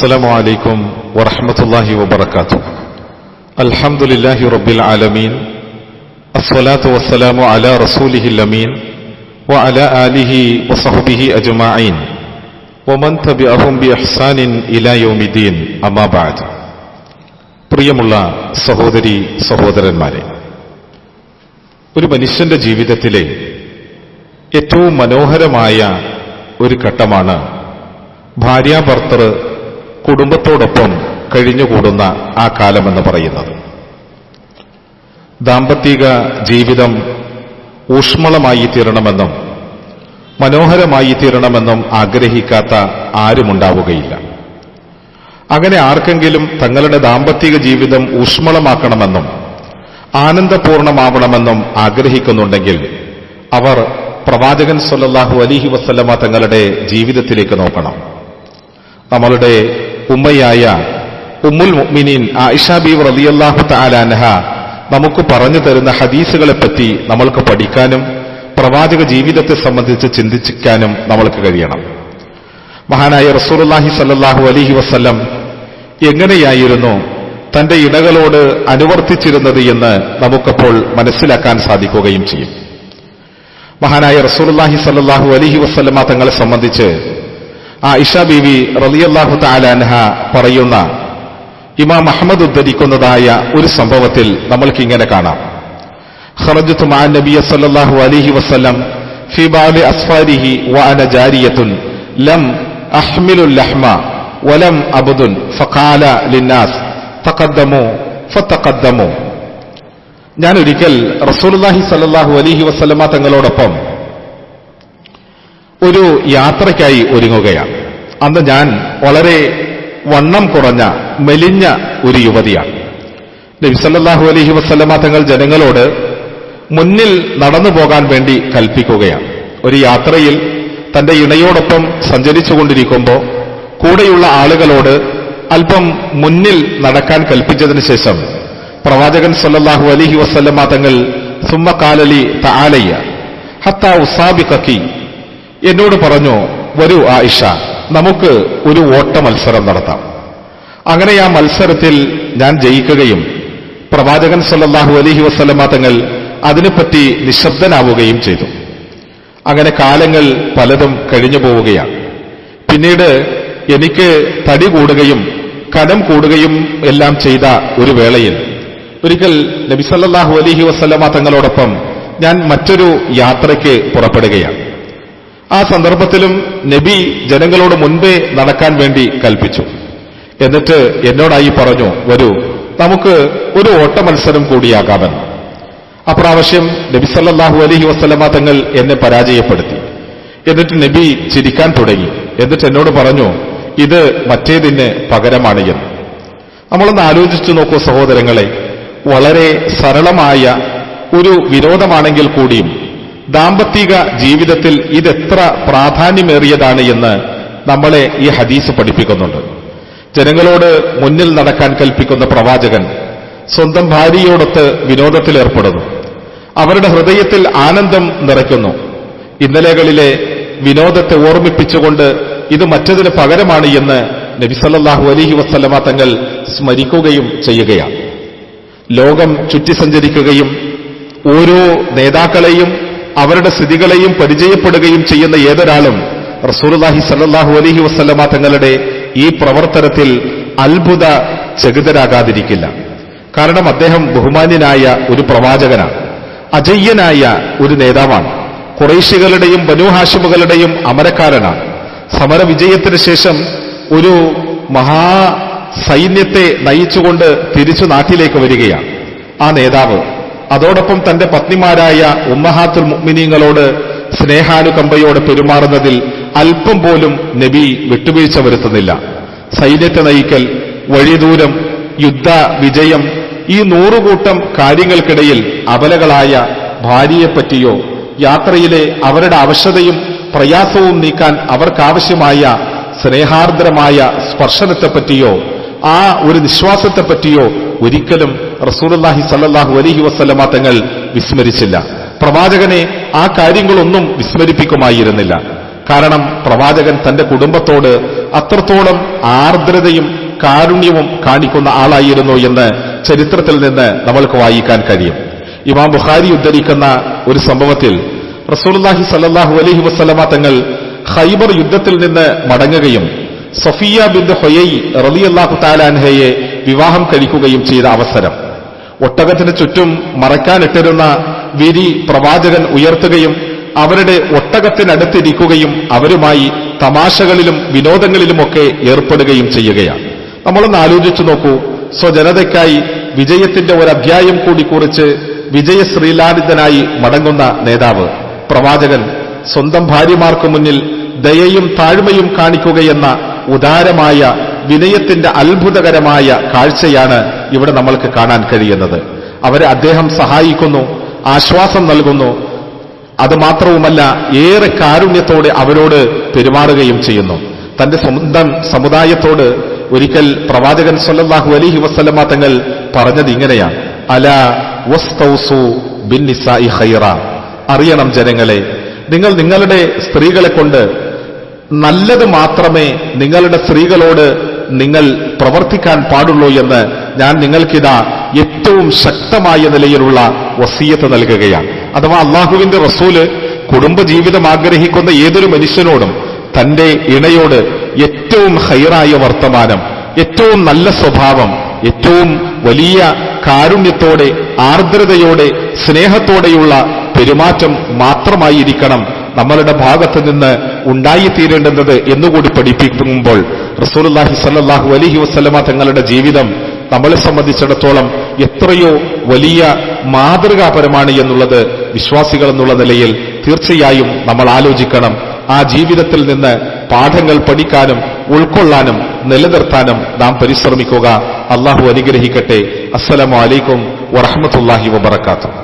السلام عليكم ورحمة الله وبركاته الحمد لله رب العالمين الصلاة والسلام على رسوله الأمين وعلى آله وصحبه أجمعين ومن تبعهم بإحسان إلى يوم الدين أما بعد പ്രിയമുള്ള സഹോദരി സഹോദരന്മാരെ ഒരു മനുഷ്യന്റെ ജീവിതത്തിലെ ഏറ്റവും മനോഹരമായ ഒരു ഘട്ടമാണ് ഭാര്യാഭർത്തർ കുടുംബത്തോടൊപ്പം കഴിഞ്ഞുകൂടുന്ന ആ കാലമെന്ന് പറയുന്നത്. ദാമ്പത്തിക ജീവിതം ഊഷ്മളമായി തീരണമെന്നും മനോഹരമായി തീരണമെന്നും ആഗ്രഹിക്കാത്ത ആരുമുണ്ടാവുകയില്ല. അങ്ങനെ ആർക്കെങ്കിലും തങ്ങളുടെ ദാമ്പത്തിക ജീവിതം ഊഷ്മളമാക്കണമെന്നും ആനന്ദപൂർണമാവണമെന്നും ആഗ്രഹിക്കുന്നുണ്ടെങ്കിൽ അവർ പ്രവാചകൻ സൊല്ലാഹു അലിഹി വസ്ലമ തങ്ങളുടെ ജീവിതത്തിലേക്ക് നോക്കണം. നമ്മളുടെ ഉമ്മയായ ഉമ്മുൽ മുഅ്മിനീൻ ആയിഷ ബി റളിയല്ലാഹു തആലാൻഹ നമുക്ക് പറഞ്ഞു തരുന്ന ഹദീസുകളെപ്പറ്റി നമ്മൾക്ക് പഠിക്കാനും പ്രവാചക ജീവിതത്തെ സംബന്ധിച്ച് ചിന്തിക്കാനും നമ്മൾക്ക് കഴിയണം. മഹാനായ റസൂലുള്ളാഹി സല്ലാഹു അലഹി വസല്ലം എങ്ങനെയായിരുന്നു തന്റെ ഇടകളോട് അനുവർത്തിച്ചിരുന്നത് എന്ന് നമുക്കപ്പോൾ മനസ്സിലാക്കാൻ സാധിക്കുകയും ചെയ്യും. മഹാനായ റസൂലുള്ളാഹി സല്ലാഹു അലഹി വസല്ലമ തങ്ങളെ സംബന്ധിച്ച് ആ ഇഷ ബീവി റളിയല്ലാഹു തആലാൻഹ പറയുന്ന ഇമാം അഹമ്മദ് ഉദ്ധരിക്കുന്നതായ ഒരു സംഭവത്തിൽ നമ്മൾക്ക് ഇങ്ങനെ കാണാം. ഖറജത്ത് മാ നബിയ സല്ലല്ലാഹു അലൈഹി വസല്ലം ഫി ബാലി അസ്ഫാരിഹി വഅന ജാരിയത്തുൻ ലം അഹ്മിലുൽ ലഹ്മ വലം അബ്ദുൻ ഫഖാല ലിന്നാസ് തഖദ്ദമു ഫതഖദ്ദമു. ഞാൻ ഒരിക്കൽ റസൂലുള്ളാഹി സല്ലല്ലാഹു അലൈഹി വസല്ലമ തങ്ങളോടൊപ്പം ഒരു യാത്രയ്ക്കായി ഒരുങ്ങുകയാണ്. അന്ന് ഞാൻ വളരെ വണ്ണം കുറഞ്ഞ മെലിഞ്ഞ ഒരു യുവതിയാണ്. നബിസല്ലാഹു അലഹി വസല്ലമ തങ്ങൾ ജനങ്ങളോട് മുന്നിൽ നടന്നു പോകാൻ വേണ്ടി കൽപ്പിക്കുകയാണ്. ഒരു യാത്രയിൽ തന്റെ ഇണയോടൊപ്പം സഞ്ചരിച്ചുകൊണ്ടിരിക്കുമ്പോൾ കൂടെയുള്ള ആളുകളോട് അല്പം മുന്നിൽ നടക്കാൻ കൽപ്പിച്ചതിന് ശേഷം പ്രവാചകൻ സല്ലാഹു അലഹി വസല്ലമ തങ്ങൾ സുമ്മക്കാലലി ഹത്താ ഹത്ത ഉസാബിഖി എന്നോട് പറഞ്ഞു വരൂ ആയിഷ നമുക്ക് ഒരു ഓട്ട മത്സരം നടത്താം. അങ്ങനെ ആ മത്സരത്തിൽ ഞാൻ ജയിക്കുകയും പ്രവാചകൻ സല്ലാഹു അലഹി വസല്ലമ തങ്ങൾ അതിനെപ്പറ്റി നിശബ്ദനാവുകയും ചെയ്തു. അങ്ങനെ കാലങ്ങൾ പലതും കഴിഞ്ഞു പോവുകയാണ്. പിന്നീട് എനിക്ക് തടി കൂടുകയും കനം കൂടുകയും എല്ലാം ചെയ്ത ഒരു വേളയിൽ ഒരിക്കൽ നബിസല്ലാഹു അലഹി വസല്ലമ തങ്ങളോടൊപ്പം ഞാൻ മറ്റൊരു യാത്രയ്ക്ക് പുറപ്പെടുകയാണ്. ആ സന്ദർഭത്തിലും നബി ജനങ്ങളോട് മുൻപേ നടക്കാൻ വേണ്ടി കൽപ്പിച്ചു. എന്നിട്ട് എന്നോടായി പറഞ്ഞു വരൂ നമുക്ക് ഒരു ഓട്ട മത്സരം കൂടിയാകാമെന്ന്. അപ്രാവശ്യം നബി സല്ലാഹു അലഹി വസല്ലമ തങ്ങൾ എന്നെ പരാജയപ്പെടുത്തി. എന്നിട്ട് നബി ചിരിക്കാൻ തുടങ്ങി. എന്നിട്ട് എന്നോട് പറഞ്ഞു ഇത് മറ്റേതിന് പകരമാണ് എന്ന്. നമ്മളൊന്ന് ആലോചിച്ചു നോക്കൂ സഹോദരങ്ങളെ വളരെ സരളമായ ഒരു വിരോധമാണെങ്കിൽ കൂടിയും ദാമ്പത്തിക ജീവിതത്തിൽ ഇതെത്ര പ്രാധാന്യമേറിയതാണ് എന്ന് നമ്മളെ ഈ ഹദീസ് പഠിപ്പിക്കുന്നുണ്ട്. ജനങ്ങളോട് മുന്നിൽ നടക്കാൻ കൽപ്പിക്കുന്ന പ്രവാചകൻ സ്വന്തം ഭാര്യയോടൊത്ത് വിനോദത്തിലേർപ്പെടുന്നു. അവരുടെ ഹൃദയത്തിൽ ആനന്ദം നിറയ്ക്കുന്നു. ഇന്നലെകളിലെ വിനോദത്തെ ഓർമ്മിപ്പിച്ചുകൊണ്ട് ഇത് മറ്റതിന് പകരമാണ് എന്ന് നബിസല്ലാഹു അലഹി വസ്ലമ തങ്ങൾ സ്മരിക്കുകയും ചെയ്യുകയാണ്. ലോകം ചുറ്റി സഞ്ചരിക്കുകയും ഓരോ നേതാക്കളെയും അവരുടെ സ്ഥിതികളെയും പരിചയപ്പെടുകയും ചെയ്യുന്ന ഏതൊരാളും റസൂർലാഹി സല്ലാഹു അലഹി വസ്ലമ തങ്ങളുടെ ഈ പ്രവർത്തനത്തിൽ അത്ഭുത ചകിതരാകാതിരിക്കില്ല. കാരണം അദ്ദേഹം ബഹുമാന്യനായ ഒരു പ്രവാചകനാണ് അജയ്യനായ ഒരു നേതാവാണ് കുറേശികളുടെയും ബനുഹാഷിമുകളുടെയും അമരക്കാരനാണ്. സമരവിജയത്തിന് ശേഷം ഒരു മഹാ സൈന്യത്തെ നയിച്ചുകൊണ്ട് തിരിച്ചു നാട്ടിലേക്ക് വരികയാണ് ആ നേതാവ്. അതോടൊപ്പം തന്റെ പത്നിമാരായ ഉമ്മഹാത്തുൽ മുഗ്മിനീങ്ങളോട് സ്നേഹാനുകമ്പയോടെ പെരുമാറുന്നതിൽ അല്പം പോലും നബി വിട്ടുവീഴ്ച വരുത്തുന്നില്ല. സൈന്യത്തെ നയിക്കൽ വഴിദൂരം യുദ്ധ വിജയം ഈ നൂറുകൂട്ടം കാര്യങ്ങൾക്കിടയിൽ അബലകളായ ഭാര്യയെപ്പറ്റിയോ യാത്രയിലെ അവരുടെ അവശതയും പ്രയാസവും നീക്കാൻ അവർക്കാവശ്യമായ സ്നേഹാർദ്രമായ സ്പർശനത്തെപ്പറ്റിയോ ആ ഒരു നിശ്വാസത്തെപ്പറ്റിയോ ഒരിക്കലും റസൂലുള്ളാഹി സല്ലാഹു അലഹി വസ്ലമ തങ്ങൾ വിസ്മരിച്ചില്ല. പ്രവാചകനെ ആ കാര്യങ്ങളൊന്നും വിസ്മരിപ്പിക്കുമായിരുന്നില്ല. കാരണം പ്രവാചകൻ തന്റെ കുടുംബത്തോട് അത്രത്തോളം ആർദ്രതയും കാരുണ്യവും കാണിക്കുന്ന ആളായിരുന്നു എന്ന് ചരിത്രത്തിൽ നിന്ന് നമ്മൾക്ക് വായിക്കാൻ കഴിയും. ഇമാം ബുഖാരി ഉദ്ധരിക്കുന്ന ഒരു സംഭവത്തിൽ റസൂലുള്ളാഹി സല്ലാഹു അലഹി വസ്ലമ തങ്ങൾ ഹൈബർ യുദ്ധത്തിൽ നിന്ന് മടങ്ങുകയും സഫിയ ബിന്ദ് ഹൊയൈ റളിയല്ലാഹു താലാൻഹയെ വിവാഹം കഴിക്കുകയും ചെയ്ത അവസരം. ഒട്ടകത്തിന് ചുറ്റും മറയ്ക്കാനിട്ടിരുന്ന വിരി പ്രവാചകൻ ഉയർത്തുകയും അവരുടെ ഒട്ടകത്തിനടുത്തിരിക്കുകയും അവരുമായി തമാശകളിലും വിനോദങ്ങളിലുമൊക്കെ ഏർപ്പെടുകയും ചെയ്യുകയാണ്. നമ്മളൊന്ന് ആലോചിച്ചു നോക്കൂ. സ്വജനതയ്ക്കായി വിജയത്തിന്റെ ഒരു അധ്യായം കൂടി കുറിച്ച് വിജയശ്രീലാളിതനായി മടങ്ങുന്ന നേതാവ് പ്രവാചകൻ സ്വന്തം ഭാര്യമാർക്ക് മുന്നിൽ ദയയും താഴ്മയും കാണിക്കുകയെന്ന ഉദാരമായ വിനയത്തിന്റെ അത്ഭുതകരമായ കാഴ്ചയാണ് ഇവിടെ നമ്മൾക്ക് കാണാൻ കഴിയുന്നത്. അവരെ അദ്ദേഹം സഹായിക്കുന്നു ആശ്വാസം നൽകുന്നു. അത് മാത്രവുമല്ല ഏറെ കാരുണ്യത്തോടെ അവരോട് പെരുമാറുകയും ചെയ്യുന്നു. തന്റെ സ്വന്തം സമുദായത്തോട് ഒരിക്കൽ പ്രവാചകൻ സല്ലല്ലാഹു അലിഹി വസല്ലമ തങ്ങൾ പറഞ്ഞത് ഇങ്ങനെയാണ്. അല വസ്തൗസു ബിൻ നിസായി ഖൈറ. അറിയണം ജനങ്ങളെ നിങ്ങൾ നിങ്ങളുടെ സ്ത്രീകളെ കൊണ്ട് നല്ലത് മാത്രമേ നിങ്ങളുടെ സ്ത്രീകളോട് നിങ്ങൾ പ്രവർത്തിക്കാൻ പാടുള്ളൂ എന്ന് ഞാൻ നിങ്ങൾക്കിതാ ഏറ്റവും ശക്തമായ നിലയിലുള്ള വസീയത്ത് നൽകുകയാണ്. അഥവാ അള്ളാഹുവിന്റെ റസൂൽ കുടുംബജീവിതം ആഗ്രഹിക്കുന്ന ഏതൊരു മനുഷ്യനോടും തന്റെ ഇണയോട് ഏറ്റവും ഹൈറായ വർത്തമാനം ഏറ്റവും നല്ല സ്വഭാവം ഏറ്റവും വലിയ കാരുണ്യത്തോടെ ആർദ്രതയോടെ സ്നേഹത്തോടെയുള്ള പെരുമാറ്റം മാത്രമായിരിക്കണം നമ്മളുടെ ഭാഗത്ത് നിന്ന് ഉണ്ടായിത്തീരേണ്ടുന്നത് എന്നുകൂടി പഠിപ്പിക്കുമ്പോൾ റസൂലുള്ളാഹി സല്ലാഹു അലഹി വസ്ലമ തങ്ങളുടെ ജീവിതം നമ്മളെ സംബന്ധിച്ചിടത്തോളം എത്രയോ വലിയ മാതൃകാപരമാണ് എന്നുള്ളത് വിശ്വാസികൾ എന്നുള്ള നിലയിൽ തീർച്ചയായും നമ്മൾ ആലോചിക്കണം. ആ ജീവിതത്തിൽ നിന്ന് പാഠങ്ങൾ പഠിക്കാനും ഉൾക്കൊള്ളാനും നിലനിർത്താനും നാം പരിശ്രമിക്കുക. അള്ളാഹു അനുഗ്രഹിക്കട്ടെ. അസ്സലാമു അലൈക്കും വറഹമത്തല്ലാഹി വബർക്കാത്തു